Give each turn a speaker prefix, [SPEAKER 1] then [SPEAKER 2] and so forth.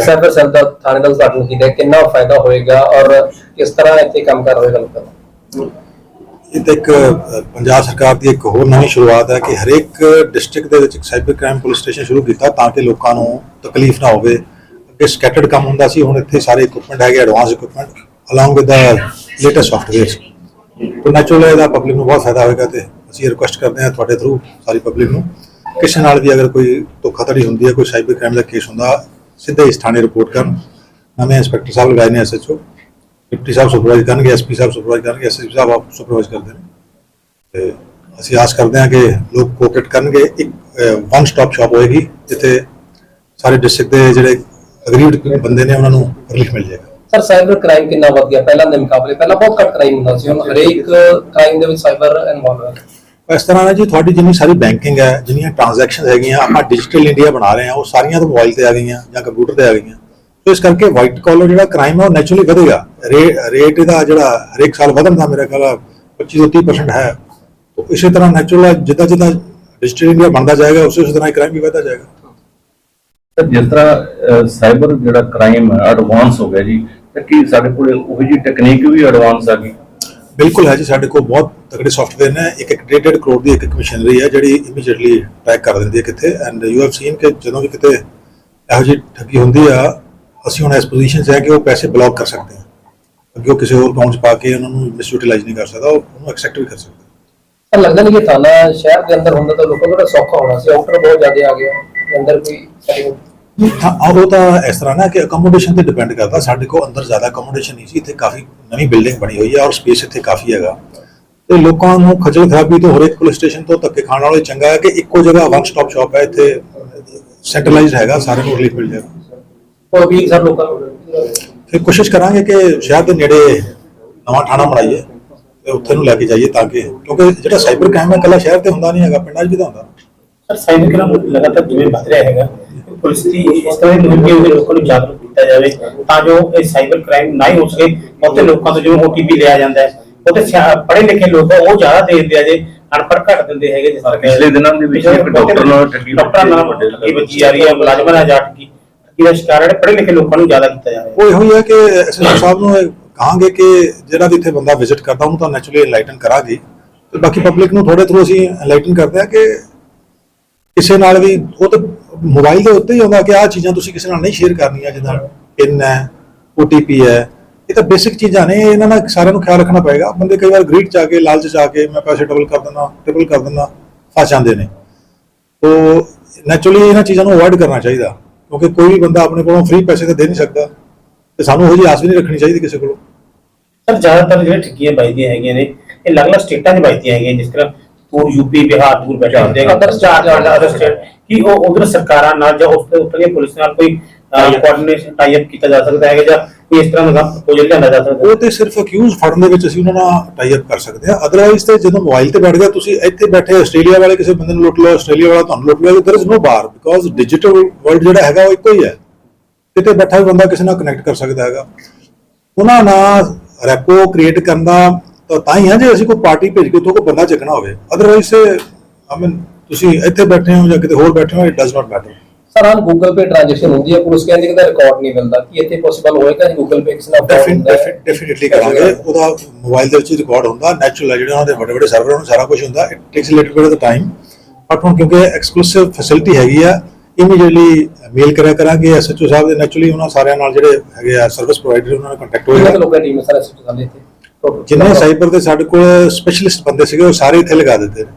[SPEAKER 1] Cyber cell ਦਾ ਥਾਣੇ ਦਾ ਉਦਘਾਟਨ ਕੀਤਾ ਹੈ, ਕਿੰਨਾ ਫਾਇਦਾ ਹੋਏਗਾ ਔਰ ਕਿਸ ਤਰ੍ਹਾਂ ਇੱਥੇ ਕੰਮ ਕਰ ਹੋਏਗਾ ਲੋਕਾਂ? ਦਾ
[SPEAKER 2] ਇਹ ਤਾਂ ਇੱਕ ਅ, ਪੰਜਾਬ ਸਰਕਾਰ ਦੀ ਇੱਕ ਹੋਰ ਨਵੀਂ ਸ਼ੁਰੂਆਤ ਹੈ ਕਿ ਹਰੇਕ ਡਿਸਟ੍ਰਿਕਟ ਦੇ ਵਿੱਚ ਇੱਕ ਸਾਈਬਰ ਕ੍ਰਾਈਮ ਪੁਲਿਸ ਸਟੇਸ਼ਨ ਸ਼ੁਰੂ ਕੀਤਾ ਤਾਂ ਕਿ ਲੋਕਾਂ ਨੂੰ ਤਕਲੀਫ ਨਾ ਹੋਵੇ। ਅੱਗੇ ਸਕੈਟਰਡ ਕੰਮ ਹੁੰਦਾ ਸੀ ਹੁਣ ਇੱਥੇ ਸਾਰੇ ਇਕਵਿਪਮੈਂਟ ਹੈਗੇ advance equipment along with the latest softwares ਤਾਂ ਨੈਚੁਰਲ ਇਹਦਾ ਪਬਲਿਕ ਨੂੰ ਬਹੁਤ ਫਾਇਦਾ ਹੋਏਗਾ ਤੇ ਅਸੀਂ ਰਿਕੁਐਸਟ ਕਰਦੇ ਹਾਂ ਤੁਹਾਡੇ ਥਰੂ ਸਾਰੀ ਪਬਲਿਕ ਨੂੰ। ਕਿਸੇ ਨਾਲ ਵੀ ਅਗਰ ਕੋਈ ਧੋਖਾਧੜੀ ਹੁੰਦੀ ਹੈ ਕੋਈ ਸਾਈਬਰ ਕ੍ਰਾਈਮ ਦਾ ਕੇਸ ਹੁੰਦਾ ਸਿੱਧੇ ਇਸ ਥਾਣੇ ਰਿਪੋਰਟ ਕਰਨ। ਨਵੇਂ ਇੰਸਪੈਕਟਰ ਸਾਹਿਬ ਲਗਾਏ ਨੇ ਐਸਐਚਓ ਡਿਪਟੀ ਸਾਹਿਬ ਸੁਪਰਵਾਈਜ਼ ਕਰਨਗੇ ਐਸਪੀ ਸਾਹਿਬ ਸੁਪਰਵਾਈਜ਼ ਕਰਨਗੇ ਐਸਐਸਪੀ ਸਾਹਿਬ ਆਪ ਸੁਪਰਵਾਈਜ਼ ਕਰਦੇ ਨੇ। ਤੇ ਅਸੀਂ ਆਸ ਕਰਦੇ ਹਾਂ ਕਿ ਲੋਕ ਕੋਆਪਰੇਟ ਕਰਨਗੇ। ਇੱਕ ਵਨ ਸਟਾਪ ਸ਼ਾਪ ਹੋਏਗੀ ਜਿੱਥੇ ਸਾਰੇ ਡਿਸਟ੍ਰਿਕਟ ਦੇ ਜਿਹੜੇ ਅਗਰੀਡ ਬੰਦੇ ਨੇ ਉਹਨਾਂ ਨੂੰ ਰਿਲੀਫ ਮਿਲ ਜਾਏਗਾ।
[SPEAKER 1] ਸਰ ਸਾਈਬਰ ਕ੍ਰਾਈਮ ਕਿੰਨਾ ਵੱਧ ਗਿਆ? ਪਹਿਲਾਂ ਦੇ ਮੁਕਾਬਲੇ ਪਹਿਲਾਂ ਬਹੁਤ ਘੱਟ ਕ੍ਰਾਈਮ ਹੁੰਦਾ ਸੀ ਹੁਣ ਹਰੇਕ ਕ੍ਰਾਈਮ ਦੇ ਵਿੱਚ ਸਾਈਬਰ ਇਨਵੋਲਵ ਹੈ।
[SPEAKER 2] ਇਸ ਤਰ੍ਹਾਂ ਨਾਲ ਜੀ ਤੁਹਾਡੀ ਜਿੰਨੀ ਸਾਰੀ ਬੈਂਕਿੰਗ ਹੈ, ਜਿੰਨੀਆਂ ਟ੍ਰਾਂਜੈਕਸ਼ਨਸ ਹੈਗੀਆਂ, ਆਪਾਂ ਡਿਜੀਟਲ ਇੰਡੀਆ ਬਣਾ ਰਹੇ ਹਾਂ, ਉਹ ਸਾਰੀਆਂ ਤਾਂ ਮੋਬਾਈਲ ਤੇ ਆ ਗਈਆਂ ਜਾਂ ਕੰਪਿਊਟਰ ਤੇ ਆ ਗਈਆਂ। ਸੋ ਇਸ ਕਰਕੇ ਵਾਈਟ ਕਾਲਰ ਜਿਹੜਾ ਕ੍ਰਾਈਮ ਹੈ, ਉਹ ਨੈਚੁਰਲੀ ਵਧੇਗਾ। ਰੇਟ ਇਹਦਾ ਜਿਹੜਾ ਹਰੇਕ ਸਾਲ ਵਧਣ ਦਾ ਮੇਰਾ ਖਿਆਲ ਆ 25 ਤੋਂ 30% ਹੈ। ਤਾਂ ਇਸੇ ਤਰ੍ਹਾਂ ਨੈਚੁਰਲ ਜਿੱਦਾਂ ਜਿੱਦਾਂ ਡਿਜੀਟਲ ਇੰਡੀਆ ਬਣਦਾ ਜਾਏਗਾ, ਉਸੇ ਉਸੇ ਤਰ੍ਹਾਂ ਕ੍ਰਾਈਮ ਵੀ ਵਧਦਾ ਜਾਏਗਾ।
[SPEAKER 3] ਸਰ, ਜਿਸ ਤਰ੍ਹਾਂ ਸਾਈਬਰ ਜਿਹੜਾ ਕ੍ਰਾਈਮ ਐਡਵਾਂਸ ਹੋ ਗਿਆ ਜੀ, ਤੇ ਕੀ ਸਾਡੇ ਕੋਲ ਉਹ ਜੀ ਟੈਕਨੀਕ ਵੀ ਐਡਵਾਂਸ ਆ ਗਈ?
[SPEAKER 2] ਬਿਲਕੁਲ ਹੈ ਜੀ, ਸਾਡੇ ਕੋਲ ਬਹੁਤ ਤਕੜੇ ਸੌਫਟਵੇਅਰ ਨੇ। ਇੱਕ ਇੱਕ ਡੇਢ ਕਰੋੜ ਦੀ ਇੱਕ ਇੱਕ ਮਸ਼ੀਨਰੀ ਹੈ, ਜਿਹੜੀ ਇਮੀਡੀਏਟਲੀ ਟਰੈਕ ਕਰ ਦਿੰਦੀ ਹੈ ਕਿੱਥੇ ਐਂਡ ਯੂ ਹੈਵ ਸੀਨ ਕਿ ਜਦੋਂ ਵੀ ਕਿਤੇ ਇਹੋ ਜਿਹੀ ਠੱਗੀ ਹੁੰਦੀ ਆ, ਅਸੀਂ ਹੁਣ ਇਸ ਪੋਜੀਸ਼ਨ 'ਚ ਹੈ ਕਿ ਉਹ ਪੈਸੇ ਬਲੌਕ ਕਰ ਸਕਦੇ ਹਾਂ। ਅੱਗੇ ਉਹ ਕਿਸੇ ਹੋਰ ਅਕਾਊਂਟ 'ਚ ਪਾ ਕੇ ਉਹਨਾਂ ਨੂੰ ਮਿਸਯੂਟਿਲਾਈਜ਼ ਨਹੀਂ ਕਰ ਸਕਦਾ, ਉਹ ਉਹਨੂੰ ਐਕਸੈਪਟ ਵੀ ਕਰ ਸਕਦਾ।
[SPEAKER 1] ਸਰ ਲੱਗਦਾ ਨਹੀਂ ਕਿ ਥਾਣਾ ਸ਼ਹਿਰ ਦੇ ਅੰਦਰ ਹੁੰਦਾ ਤਾਂ ਲੋਕਾਂ ਨੂੰ ਸੌਖਾ ਹੋਣਾ ਸੀ। ਆਊਟਰ ਬਹੁਤ ਜ਼ਿਆਦਾ ਆ ਗਿਆ, ਅੰਦਰ ਕੋਈ
[SPEAKER 2] ਹਾਂ ਉਹ ਤਾਂ ਇਸ ਤਰ੍ਹਾਂ ਨਾ ਕਿ ਅਕਮੋਡੇਸ਼ਨ ਤੇ ਡਿਪੈਂਡ ਕਰਦਾ। ਸਾਡੇ ਕੋਲ ਅੰਦਰ ਜ਼ਿਆਦਾ ਅਕਮੋਡੇਸ਼ਨ ਨਹੀਂ ਸੀ। ਇੱਥੇ ਕਾਫੀ ਨਵੀਂ ਬਿਲਡਿੰਗ ਬਣੀ ਹੋਈ ਹੈ ਔਰ ਸਪੇਸ ਇੱਥੇ ਕਾਫੀ ਹੈਗਾ। ਤੇ ਲੋਕਾਂ ਨੂੰ ਖੱਜਲ ਖਰਾਬੀ ਤੋਂ ਹਰੇਕ ਪੁਲਿਸ ਸਟੇਸ਼ਨ ਤੋਂ ਧੱਕੇ ਖਾਣ ਇਹ ਚੰਗਾ ਹੈ ਕਿ ਇੱਕੋ ਜਗ੍ਹਾ ਵਨ ਸਟਾਪ ਸ਼ਾਪ ਹੈ। ਇੱਥੇ ਸੈਂਟਰਲਾਈਜ਼ਡ ਹੈਗਾ ਸਾਰਿਆਂ ਨੂੰ ਰਿਲੀਫ ਮਿਲ ਜਾਏਗਾ
[SPEAKER 1] ਕੋਈ ਅਪੀਲ ਸਰ ਲੋਕਾਂ ਨੂੰ?
[SPEAKER 2] ਫਿਰ ਕੋਸ਼ਿਸ਼ ਕਰਾਂਗੇ ਕਿ ਸ਼ਹਿਰ ਦੇ ਨੇੜੇ ਨਵਾਂ ਥਾਣਾ ਬਣਾਈਏ ਤੇ ਉੱਥੇ ਨੂੰ ਲੈ ਕੇ ਜਾਈਏ ਤਾਂ ਕਿ ਕਿਉਂਕਿ ਜਿਹੜਾ ਸਾਈਬਰ ਕ੍ਰਾਈਮ ਹੈ ਇਕੱਲਾ ਸ਼ਹਿਰ ਤੇ ਹੁੰਦਾ ਨਹੀਂ ਹੈਗਾ ਪਿੰਡਾਂ 'ਚ ਵੀ ਤਾਂ ਹੁੰਦਾ।
[SPEAKER 4] ਸਰ ਸਾਈਬਰ ਕ੍ਰਾਈਮ ਲਗਾਤਾਰ ਜਿਵੇਂ ਵੱਧ ਰਿਹਾ ਹੈਗਾ। ਪੁਲਿਸ ਦੀ ਇਸ ਤਰ੍ਹਾਂ ਦੀ ਮੁਹਿੰਮ ਦੇ ਲੋਕਾਂ ਨੂੰ ਜਾਗਰੂਕ ਕੀਤਾ ਜਾਵੇ ਤਾਂ ਜੋ ਇਹ ਸਾਈਬਰ ਕ੍ਰਾਈਮ ਨਾ ਹੀ ਹੋ ਸਕੇ ਉੱਥੇ ਲੋਕਾਂ ਤੋਂ ਜਿਵੇਂ OTP ਲਿਆ ਜਾਂਦਾ ਹੈ ਉੱਥੇ ਪੜ੍ਹੇ ਲਿਖੇ ਲੋਕ ਆ, ਉਹ ਜ਼ਿਆਦਾ ਦੇ ਦਿੰਦੇ ਆ ਜੇ ਅਨਪੜ੍ਹ ਘੱਟ ਦਿੰਦੇ ਹੈਗੇ ਜਿਸ ਤਰ੍ਹਾਂ ਕਿ-
[SPEAKER 3] ਪਿਛਲੇ ਦਿਨਾਂ ਦੇ ਵਿੱਚ ਇੱਕ ਡਾਕਟਰ ਨਾਲ ਠੱਗੀ
[SPEAKER 4] ਡਾਕਟਰ ਨਾਲ ਠੱਗੀ ਵੱਜੀ ਜਾ ਰਹੀ ਹੈ ਮੁਲਾਜ਼ਮਾਂ ਨਾਲ ਜਾ ਠੱਗੀ ਠੱਗੀ ਦਾ ਸ਼ਿਕਾਰ ਹੈ ਪੜ੍ਹੇ ਲਿਖੇ ਲੋਕਾਂ ਨੂੰ ਜ਼ਿਆਦਾ ਕੀਤਾ ਜਾ ਰਿਹਾ ਹੈ।
[SPEAKER 2] ਉਹ ਇਹੋ ਹੀ ਹੈ ਕਿ ਐਸਐਸਪੀ ਸਾਹਿਬ ਨੂੰ ਕਹਾਂਗੇ ਕਿ ਜਿਹੜਾ ਵੀ ਇੱਥੇ ਬੰਦਾ ਵਿਜ਼ਿਟ ਕਰਦਾ ਉਹਨੂੰ ਤਾਂ ਨੈਚੁਰਲੀ ਐਨਲਾਈਟਨ ਕਰਾਂਗੇ। ਤੇ ਬਾਕੀ ਪਬਲਿਕ ਨੂੰ ਥੋੜੇ ਥਰੂ ਅਸੀਂ ਐਨਲਾਈਟਨ ਕਰਦੇ ਹਾਂ ਕਿ ਕਿਸੇ ਨਾਲ ਵੀ ਉਹ ਤਾਂ ਮੋਬਾਈਲ ਦੇ ਉੱਤੇ ਹੀ ਆਉਂਦਾ ਕਿ ਆਹ ਚੀਜ਼ਾਂ ਤੁਸੀਂ ਕਿਸੇ ਨਾਲ ਨਹੀਂ ਸ਼ੇਅਰ ਕਰਨੀਆਂ, ਜਿੱਦਾਂ ਪਿਨ ਹੈ OTP ਹੈ, ਇਹ ਤਾਂ ਬੇਸਿਕ ਚੀਜ਼ਾਂ ਨੇ, ਇਹਨਾਂ ਦਾ ਸਾਰਿਆਂ ਨੂੰ ਖਿਆਲ ਰੱਖਣਾ ਪਏਗਾ। ਬੰਦੇ ਕਈ ਵਾਰ ਗ੍ਰੀਡ ਚ ਆ ਕੇ, ਲਾਲਚ ਚ ਆ ਕੇ, ਮੈਂ ਪੈਸੇ ਡਬਲ ਕਰ ਦਿੰਦਾ ਟ੍ਰਿਪਲ ਕਰ ਦਿੰਦਾ, ਫਸ ਜਾਂਦੇ ਨੇ। ਤੋ ਨੈਚੁਰਲੀ ਇਹਨਾਂ ਚੀਜ਼ਾਂ ਨੂੰ ਅਵੋਇਡ ਕਰਨਾ ਚਾਹੀਦਾ, ਕਿਉਂਕਿ ਕੋਈ ਵੀ ਬੰਦਾ ਆਪਣੇ ਕੋਲੋਂ ਫ੍ਰੀ ਪੈਸੇ ਤਾਂ ਦੇ ਨਹੀਂ ਸਕਦਾ, ਤੇ ਸਾਨੂੰ ਉਹ ਜੀ ਆਸ ਵੀ ਨਹੀਂ ਰੱਖਣੀ ਚਾਹੀਦੀ ਕਿਸੇ ਕੋਲੋਂ।
[SPEAKER 4] ਸਰ, ਜ਼ਿਆਦਾਤਰ ਜਿਹੜੇ ਠੱਗੀਆਂ ਵੱਜਦੀਆਂ ਹੈਗੀਆਂ ਨੇ, ਇਹ ਅਲੱਗ-ਅਲੱਗ ਸਟੇਟਾਂ 'ਚ ਵੱਜਦੀਆਂ ਹੈਗੀਆਂ ਜਿਸ ਤਰ੍ਹਾਂ ਪੂਰ ਯੂਪੀ ਬਿਹਾਰ ਦੂਰ ਬੈਠੇ ਹੁੰਦੇ ਹੈਗੇ।
[SPEAKER 1] Other
[SPEAKER 4] ਚਾਰ ਅਦਰ ਸਟੇਟ ਕੀ ਉਹ ਉਧਰ ਸਰਕਾਰਾਂ ਨਾਲ ਜਾਂ ਉਸ ਉੱਥੇ ਦੀਆਂ ਪੁਲਿਸ ਨਾਲ ਕੋਈ ਕੋਆਰਡੀਨੇਸ਼ਨ ਟਾਈ ਅਪ ਕੀਤਾ ਜਾ ਸਕਦਾ ਹੈਗਾ ਜਾਂ ਕੋਈ ਇਸ ਤਰ੍ਹਾਂ ਦਾ ਪ੍ਰੋਜੈਕਟ ਲਿਆਂਦਾ ਜਾ ਸਕਦਾ?
[SPEAKER 2] ਉਹ ਤੇ ਸਿਰਫ ਅਕਿਊਜ਼ ਫੜਨ ਦੇ ਵਿੱਚ ਅਸੀਂ ਉਹਨਾਂ ਨਾਲ ਟਾਈ ਅਪ ਕਰ ਸਕਦੇ ਹਾਂ। ਅਦਰਵਾਈਜ਼ ਤੇ ਜਦੋਂ ਮੋਬਾਈਲ ਤੇ ਬੈਠ ਗਿਆ ਤੁਸੀਂ ਇੱਥੇ ਬੈਠੇ ਆਸਟ੍ਰੇਲੀਆ ਵਾਲੇ ਕਿਸੇ ਬੰਦੇ ਨੂੰ ਲੁੱਟ ਲਓ ਆਸਟ੍ਰੇਲੀਆ ਵਾਲਾ ਤੁਹਾਨੂੰ ਲੁੱਟ ਲਿਆ there is no bar because digital world ਜਿਹੜਾ ਹੈਗਾ ਉਹ ਇੱਕੋ ਹੀ ਹੈ। ਕਿਤੇ ਬੈਠਾ ਬੰਦਾ ਕਿਸੇ ਨਾਲ ਕਨੈਕਟ ਕਰ ਸਕਦਾ ਹੈਗਾ। ਉਹਨਾਂ ਨਾਲ ਰੈਪੋ ਕ੍ਰੀਏਟ ਕਰਨ ਦਾ ਤਾਂ ਹੀ ਹੈ ਜੇ ਅਸੀਂ ਕੋਈ ਪਾਰਟੀ ਭੇਜ ਕੇ ਉੱਥੋਂ ਕੋਈ ਬੰਦਾ ਚੱਕਣਾ ਹੋਵੇ। ਅਦਰਵਾਈਜ਼ ਆਈ ਮੀਨ ਤੁਸੀਂ ਇੱਥੇ ਬੈਠੇ ਹੋ ਜਾਂ ਕਿਤੇ ਹੋਰ ਬੈਠੇ ਹੋ it does not matter
[SPEAKER 1] sir ਹਾਂ ਗੂਗਲ ਪੇ ਟ੍ਰਾਂਜੈਕਸ਼ਨ ਹੁੰਦੀ ਹੈ ਪੁਲਿਸ ਕਹਿੰਦੀ ਕਿ ਦਾ ਰਿਕਾਰਡ ਨਹੀਂ ਮਿਲਦਾ। ਕੀ ਇੱਥੇ ਪੋਸੀਬਲ ਹੋਏਗਾ ਕਿ ਗੂਗਲ ਪੇ ਕਿਸੇ ਨਾਲ?
[SPEAKER 2] ਡੈਫੀਨਿਟਲੀ ਕਰਾਂਗੇ। ਉਹਦਾ ਮੋਬਾਈਲ ਦੇ ਵਿੱਚ ਰਿਕਾਰਡ ਹੁੰਦਾ ਨੈਚੁਰਲ ਹੈ ਜਿਹੜੇ ਉਹਨਾਂ ਦੇ ਵੱਡੇ ਵੱਡੇ ਸਰਵਰ ਉਹਨਾਂ ਸਾਰਾ ਕੁਝ ਹੁੰਦਾ। It takes little bit of time but ਹੁਣ ਕਿਉਂਕਿ ਐਕਸਕਲੂਸਿਵ ਫੈਸਿਲਿਟੀ ਹੈਗੀ ਆ ਇਮੀਡੀਏਟਲੀ ਮੇਲ ਕਰਿਆ ਕਰਾਂਗੇ ਐਸਐਚਓ ਸਾਹਿਬ ਦੇ ਨੈਚੁਰਲੀ ਉਹਨਾਂ ਸਾਰਿਆਂ ਨਾਲ ਜਿਹੜੇ ਹੈਗੇ ਆ ਸਰਵਿਸ ਪ੍ਰੋਵਾਈਡਰ ਉਹਨਾਂ ਨਾਲ ਕੰਟੈਕਟ ਹੋਏਗਾ।
[SPEAKER 1] ਲੋਕਾਂ ਦੀ ਟੀਮ ਸਰ ਸਾਡੇ ਇੱਥੇ?
[SPEAKER 2] ਜਿੰਨੇ ਸਾਈਬਰ ਦੇ ਸਾਡੇ ਕੋਲ ਸਪੈਸ਼ਲਿਸਟ ਬੰਦੇ ਸੀਗੇ ਉਹ ਸਾਰੇ ਇੱਥੇ ਲਗਾ ਦਿੱਤੇ ਨੇ।